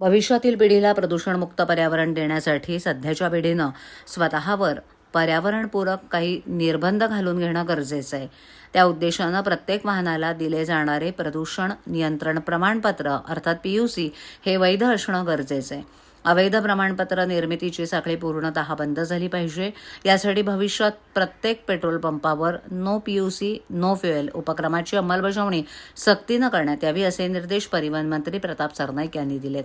भविष्यातील पिढीला प्रदूषणमुक्त पर्यावरण देण्यासाठी सध्याच्या पिढीनं स्वतःवर पर्यावरणपूरक काही निर्बंध घालून घेणं गरजेचं आहे. त्या उद्देशानं प्रत्येक वाहनाला दिले जाणारे प्रदूषण नियंत्रण प्रमाणपत्र अर्थात पी यू सी हे वैध असणं गरजेचं आहे. अवैध प्रमाणपत्र निर्मितीची साखळी पूर्णतः बंद झाली पाहिजे. यासाठी भविष्यात प्रत्येक पेट्रोल पंपावर नो पीयूसी नो फ्युएल उपक्रमाची अंमलबजावणी सक्तीनं करण्यात यावी असे निर्देश परिवहन मंत्री प्रताप सरनाईक यांनी दिलेत.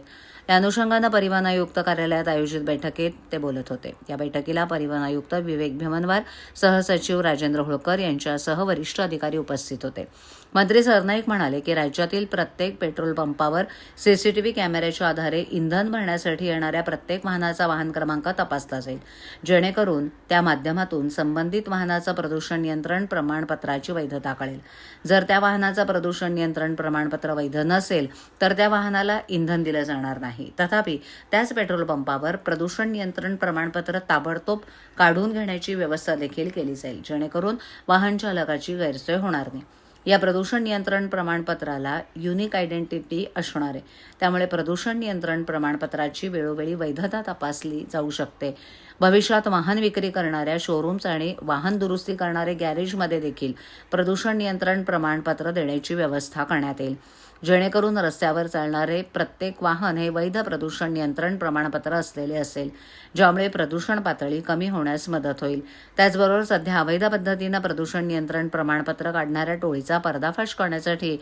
या अनुषंगानं परिवहन आयुक्त कार्यालयात आयोजित बैठकीत ते बोलत होते. या बैठकीला परिवहन आयुक्त विवेक भिमनवार सहसचिव राजेंद्र होळकर यांच्यासह वरिष्ठ अधिकारी उपस्थित होते. मंत्री सरनाईक म्हणाले की राज्यातील प्रत्येक पेट्रोल पंपावर सीसीटीव्ही कॅमेऱ्याच्या आधारे इंधन भरण्यासाठी येणाऱ्या प्रत्येक वाहनाचा वाहन क्रमांक तपासला जाईल. जेणेकरून त्या माध्यमातून संबंधित वाहनाचं प्रदूषण नियंत्रण प्रमाणपत्राची वैधता कळेल जर त्या वाहनाचं प्रदूषण नियंत्रण प्रमाणपत्र वैध नसेल तर त्या वाहनाला इंधन दिलं जाणार नाही. तथापि त्याच पेट्रोल पंपावर प्रदूषण नियंत्रण प्रमाणपत्र ताबडतोब काढून घेण्याची व्यवस्था देखील केली जाईल जेणेकरून वाहन चालकाची गैरसोय होणार नाही. या प्रदूषण नियंत्रण प्रमाणपत्राला युनिक आयडेंटिटी असणार आहे. त्यामुळे प्रदूषण नियंत्रण प्रमाणपत्राची वेळोवेळी वैधता तपासली जाऊ शकते. भविष्यात वाहन विक्री करणाऱ्या शोरूम्स आणि वाहन दुरुस्ती करणारे गॅरेजमध्ये देखील प्रदूषण नियंत्रण प्रमाणपत्र देण्याची व्यवस्था करण्यात येईल. जेणेकरून रस्त्यावर चालणारे प्रत्येक वाहन हे वैध प्रदूषण नियंत्रण प्रमाणपत्र असलेले असेल ज्यामुळे प्रदूषण पातळी कमी होण्यास मदत होईल. त्याचबरोबर सध्या अवैध पद्धतीनं प्रदूषण नियंत्रण प्रमाणपत्र काढणाऱ्या टोळीचा पर्दाफाश करण्यासाठी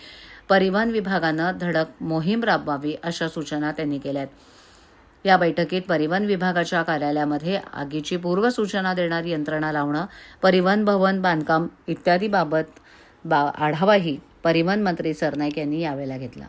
परिवहन विभागानं धडक मोहीम राबवावी अशा सूचना त्यांनी केल्यात या बैठकीत परिवहन विभागाच्या कार्यालयामध्ये आगीची पूर्वसूचना देणारी यंत्रणा लावणं परिवहन भवन बांधकाम इत्यादी बाबत बा आढावाही परिवहन मंत्री सरनाईक यांनी यावेळेला घेतला.